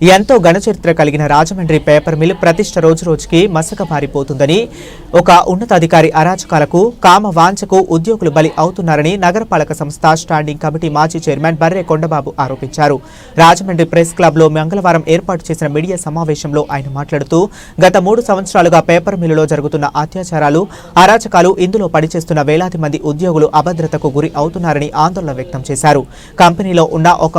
ఎంతో ఘనచరిత్ర కలిగిన Rajahmundry paper mill ప్రతిష్ట రోజు రోజుకి మసకబారిపోతుందని ఒక ఉన్నతాధికారి అరాచకాలకు కామ వాంఛకు ఉద్యోగులు బలి అవుతున్నారని నగరపాలక సంస్థ స్టాండింగ్ కమిటీ మాజీ చైర్మన్ బర్రె కొండబాబు ఆరోపించారు. రాజమండ్రి ప్రెస్ క్లబ్లో మంగళవారం ఏర్పాటు చేసిన మీడియా సమావేశంలో ఆయన మాట్లాడుతూ గత మూడు సంవత్సరాలుగా పేపర్ మిల్లులో జరుగుతున్న అత్యాచారాలు అరాచకాలు ఇందులో పనిచేస్తున్న వేలాది మంది ఉద్యోగులు అభద్రతకు గురి అవుతున్నారని ఆందోళన వ్యక్తం చేశారు. కంపెనీలో ఉన్న ఒక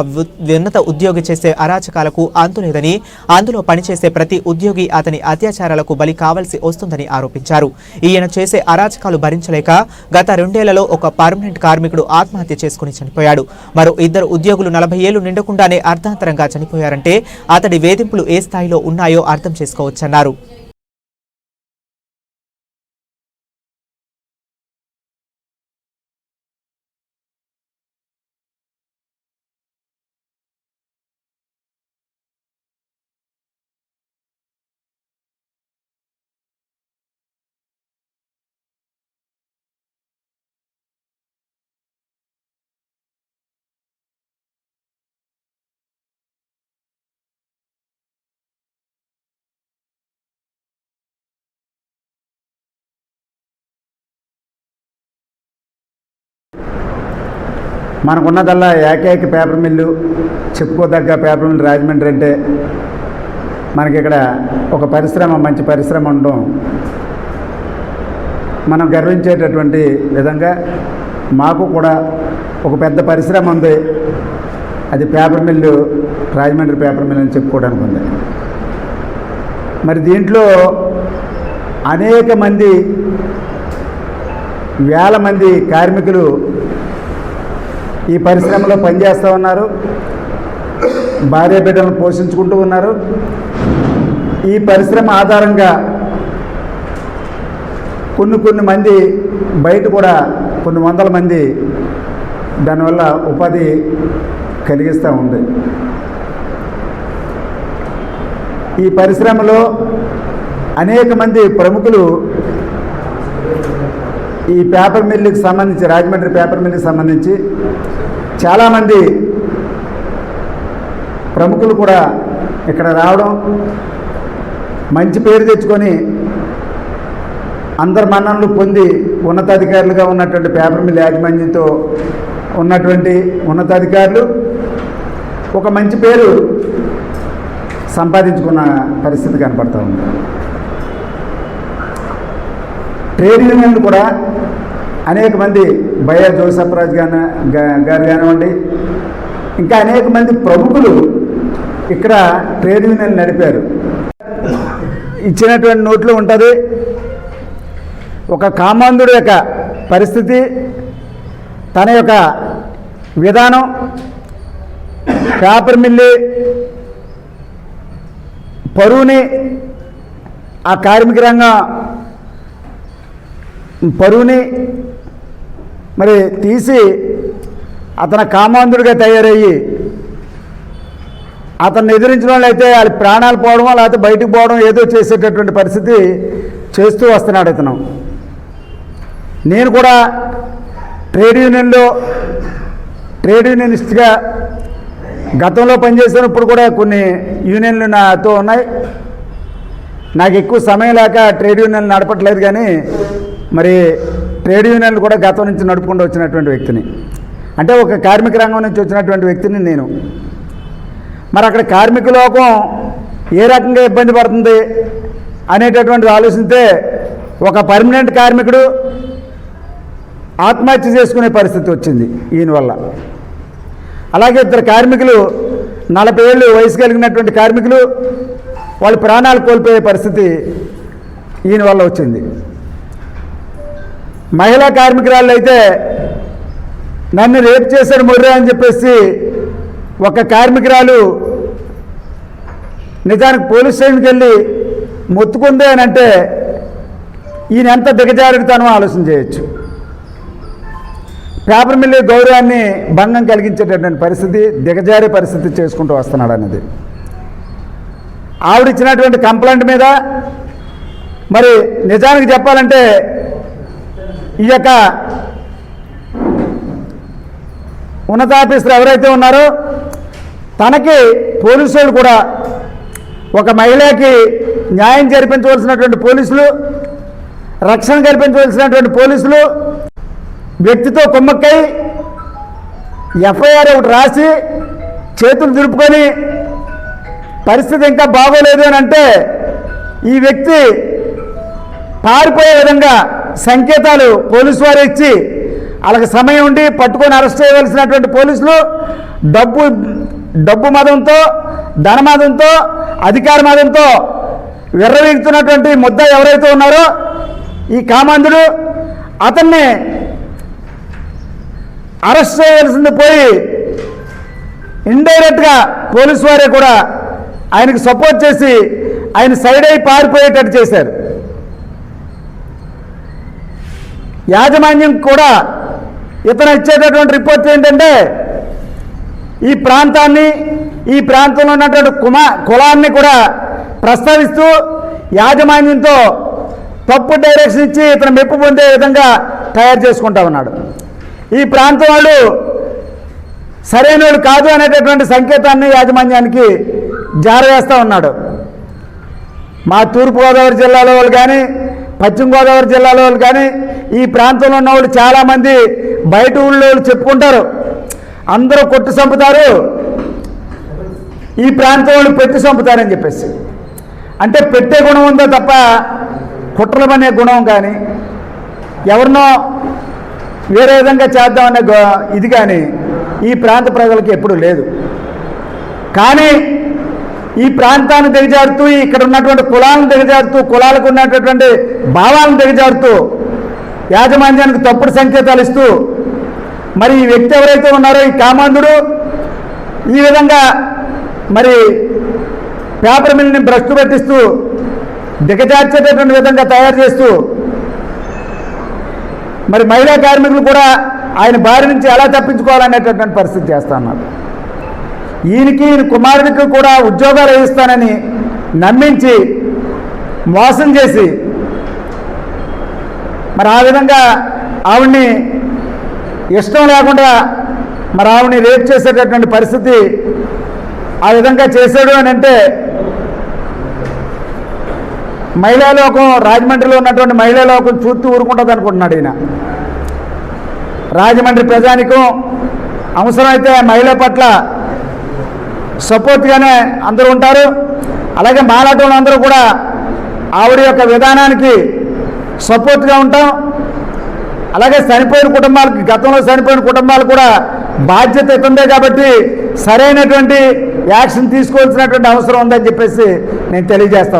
ఉన్నత ఉద్యోగి చేసే అరాచకాలకు అంతులేదని అందులో పనిచేసే ప్రతి ఉద్యోగి అతని అత్యాచారాలకు బలి కావాల్సి వస్తుందని ఆరోపించారు. ఈయన చేసే అరాచకాలు భరించలేక గత రెండేళ్ళలో ఒక పర్మనెంట్ కార్మికుడు ఆత్మహత్య చేసుకుని చనిపోయాడు. మరో ఇద్దరు ఉద్యోగులు నలభై ఏళ్ళు నిండకుండానే అర్ధాంతరంగా చనిపోయారంటే అతడి వేధింపులు ఏ స్థాయిలో ఉన్నాయో అర్థం చేసుకోవచ్చన్నారు. మనకున్నదల్లా ఏకైక పేపర్ మిల్లు చెప్పుకోదగ్గ పేపర్ మిల్లు రాజమండ్రి అంటే మనకి ఇక్కడ ఒక పరిశ్రమ మంచి పరిశ్రమ ఉండడం మనం గర్వించేటటువంటి విధంగా మాకు కూడా ఒక పెద్ద పరిశ్రమ ఉంది. అది paper mill Rajahmundry paper mill అని చెప్పుకోవడానికి ఉంది. మరి దీంట్లో అనేక మంది వేల మంది కార్మికులు ఈ పరిశ్రమలో పనిచేస్తూ ఉన్నారు. భార్య బిడ్డలను పోషించుకుంటూ ఉన్నారు. ఈ పరిశ్రమ ఆధారంగా కొన్ని కొన్ని మంది బయట కూడా కొన్ని వందల మంది దానివల్ల ఉపాధి కలిగిస్తూ ఉంది. ఈ పరిశ్రమలో అనేక మంది ప్రముఖులు ఈ పేపర్ మిల్లుకి సంబంధించి రాజమండ్రి పేపర్ మిల్లుకి సంబంధించి చాలామంది ప్రముఖులు కూడా ఇక్కడ రావడం మంచి పేరు తెచ్చుకొని అందరి మన్ననలు పొంది ఉన్నతాధికారులుగా ఉన్నటువంటి పేపర్ మిల్ యాజమాన్యంతో ఉన్నటువంటి ఉన్నతాధికారులు ఒక మంచి పేరు సంపాదించుకున్న పరిస్థితి కనపడతా ఉంది. ట్రేడ్ యూనియన్లు కూడా అనేక మంది బయ్య జోసఫరాజ్ గాన గారు కానివ్వండి ఇంకా అనేక మంది ప్రముఖులు ఇక్కడ ట్రేడ్ యూనియన్ నడిపారు. ఇచ్చినటువంటి నోట్లు ఉంటుంది. ఒక కామాంధుడి యొక్క పరిస్థితి తన యొక్క విధానం పేపర్ మిల్లి పరువుని ఆ కార్మిక రంగం పరువుని మరి తీసి అతను కామాంధుడిగా తయారయ్యి అతన్ని ఎదిరించిన వాళ్ళు అయితే వాళ్ళ ప్రాణాలు పోవడం లేకపోతే బయటకు పోవడం ఏదో చేసేటటువంటి పరిస్థితి చేస్తూ వస్తున్నాడు ఇతను. నేను కూడా ట్రేడ్ యూనియన్లో ట్రేడ్ యూనియనిస్ట్గా గతంలో పనిచేసినప్పుడు కూడా కొన్ని యూనియన్లు నాతో ఉన్నాయి. నాకు ఎక్కువ సమయం లేక ట్రేడ్ యూనియన్లు నడపట్లేదు కానీ మరి ట్రేడ్ యూనియన్లు కూడా గతం నుంచి నడుపుకుంటూ వచ్చినటువంటి వ్యక్తిని. అంటే ఒక కార్మిక రంగం నుంచి వచ్చినటువంటి వ్యక్తిని నేను. మరి అక్కడ కార్మిక లోకం ఏ రకంగా ఇబ్బంది పడుతుంది అనేటటువంటి ఆలోచిస్తే ఒక పర్మనెంట్ కార్మికుడు ఆత్మహత్య చేసుకునే పరిస్థితి వచ్చింది ఈయన వల్ల. అలాగే ఇద్దరు కార్మికులు నలభై ఏళ్ళు వయసు కలిగినటువంటి కార్మికులు వాళ్ళు ప్రాణాలు కోల్పోయే పరిస్థితి ఈయన వల్ల వచ్చింది. మహిళా కార్మికురాళ్ళు అయితే నన్ను రేపు చేశాడు మొర్రే అని చెప్పేసి ఒక కార్మికురాలు నిజానికి పోలీస్ స్టేషన్కి వెళ్ళి మొత్తుకుంది అని అంటే ఈయన ఎంత దిగజారుడుతానో ఆలోచన చేయొచ్చు. పేపర్ మిల్లు గౌరవాన్ని భంగం కలిగించేటటువంటి పరిస్థితి దిగజారే పరిస్థితి చేసుకుంటూ వస్తున్నాడు అనేది ఆవిడ ఇచ్చినటువంటి కంప్లైంట్ మీద మరి నిజానికి చెప్పాలంటే ఈ యొక్క ఉన్నతాఫీసర్ ఎవరైతే ఉన్నారో తనకి పోలీసులు కూడా ఒక మహిళకి న్యాయం జరిపించవలసినటువంటి పోలీసులు రక్షణ కల్పించవలసినటువంటి పోలీసులు వ్యక్తితో కుమ్మక్కై ఎఫ్ఐఆర్ ఒకటి రాసి చేతులు దులుపుకొని పరిస్థితి ఇంకా బాగోలేదు అని అంటే ఈ వ్యక్తి పారిపోయే విధంగా సంకేతాలు పోలీసు వారు ఇచ్చి వాళ్ళకి సమయం ఉండి పట్టుకొని అరెస్ట్ చేయవలసినటువంటి పోలీసులు డబ్బు డబ్బు మదంతో ధనమదంతో అధికార మదంతో విర్రవీగుతున్నటువంటి ముద్ద ఎవరైతే ఉన్నారో ఈ కామాంధుడు అతన్ని అరెస్ట్ చేయవలసింది పోయి ఇండైరెక్ట్గా పోలీసు వారే కూడా ఆయనకు సపోర్ట్ చేసి ఆయన సైడ్ అయి పారిపోయేటట్టు చేశారు. యాజమాన్యం కూడా ఇతను ఇచ్చేటటువంటి రిపోర్ట్ ఏంటంటే ఈ ప్రాంతాన్ని ఈ ప్రాంతంలో ఉన్నటువంటి కుమ కులాన్ని కూడా ప్రస్తావిస్తూ యాజమాన్యంతో తప్పు డైరెక్షన్ ఇచ్చి ఇతను మెప్పు పొందే విధంగా తయారు చేసుకుంటా ఉన్నాడు. ఈ ప్రాంతం వాళ్ళు సరైన వాళ్ళు కాదు అనేటటువంటి సంకేతాన్ని యాజమాన్యానికి జారవేస్తూ ఉన్నాడు. మా తూర్పుగోదావరి జిల్లాలో వాళ్ళు కానీ పశ్చిమ గోదావరి జిల్లాలో వాళ్ళు కానీ ఈ ప్రాంతంలో ఉన్న వాళ్ళు చాలామంది బయట ఊళ్ళో వాళ్ళు చెప్పుకుంటారు. అందరూ కొట్టు చంపుతారు. ఈ ప్రాంతం వాళ్ళు పెట్టి చంపుతారని చెప్పేసి. అంటే పెట్టే గుణం ఉందో తప్ప కుట్రలు అనే గుణం కానీ ఎవరినో వేరే విధంగా చేద్దామనే ఇది కానీ ఈ ప్రాంత ప్రజలకు ఎప్పుడూ లేదు. కానీ ఈ ప్రాంతాన్ని దిగజారుతూ ఇక్కడ ఉన్నటువంటి కులాలను దిగజారుతూ కులాలకు ఉన్నటువంటి భావాలను దిగజారుతూ యాజమాన్యానికి తప్పుడు సంకేతాలు ఇస్తూ మరి ఈ వ్యక్తి ఎవరైతే ఉన్నారో ఈ కామాంధుడు ఈ విధంగా మరి పేపర్ మిల్ని భ్రష్టు పెట్టిస్తూ దిగజార్చేటటువంటి విధంగా తయారు చేస్తూ మరి మహిళా కార్మికులు కూడా ఆయన బారి నుంచి ఎలా తప్పించుకోవాలనేటటువంటి పరిస్థితి చేస్తా ఉన్నారు. ఈయనకి ఈయన కుమారుడికి కూడా ఉద్యోగాలు వేయిస్తానని నమ్మించి మోసం చేసి మరి ఆ విధంగా ఆవిడ్ని ఇష్టం లేకుండా మరి ఆవిడ్ని రేప్ చేసేటటువంటి పరిస్థితి ఆ విధంగా చేశాడు అని అంటే మహిళా లోకం రాజమండ్రిలో ఉన్నటువంటి మహిళా లోకం చూస్తూ ఊరుకుంటుంది అనుకుంటున్నాడు ఈయన. రాజమండ్రి ప్రజానికం అవసరమైతే మహిళ పట్ల సపోర్ట్గానే అందరూ ఉంటారు. అలాగే మాలాటోళ్ళు అందరూ కూడా ఆవిడ యొక్క విధానానికి సపోర్ట్గా ఉంటాం. అలాగే చనిపోయిన కుటుంబాలకి గతంలో చనిపోయిన కుటుంబాలు కూడా బాధ్యత ఇతందే కాబట్టి సరైనటువంటి యాక్షన్ తీసుకోవాల్సినటువంటి అవసరం ఉందని చెప్పేసి నేను తెలియజేస్తాను